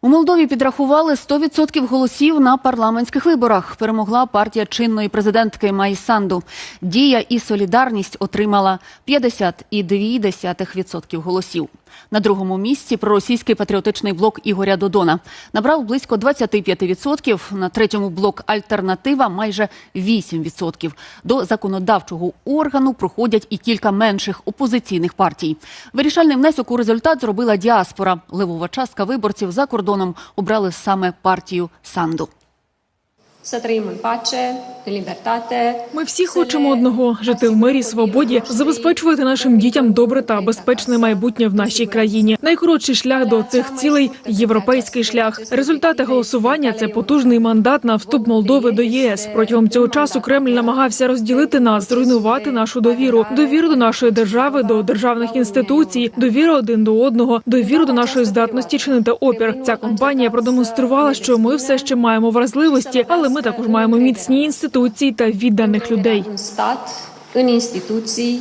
У Молдові підрахували 100% голосів на парламентських виборах. Перемогла партія чинної президентки Майї Санду. Дія і солідарність отримала 50,2% голосів. На другому місці проросійський патріотичний блок Ігоря Додона набрав близько 25%, на третьому блок Альтернатива майже 8%. До законодавчого органу проходять і кілька менших опозиційних партій. Вирішальний внесок у результат зробила діаспора. Левова частка виборців за кордоном обрали саме партію Санду. Să trăim Ми всі хочемо одного жити в мирі, свободі, забезпечувати нашим дітям добре та безпечне майбутнє в нашій країні. Найкоротший шлях до цих цілей європейський шлях. Результати голосування це потужний мандат на вступ Молдови до ЄС. Протягом цього часу Кремль намагався розділити нас, зруйнувати нашу довіру, довіру до нашої держави, до державних інституцій, довіру один до одного, довіру до нашої здатності чинити опір. Ця компанія продемонструвала, що ми все ще маємо вразливості, але ми також маємо міцні інституції та відданих людей. În stat, în instituții,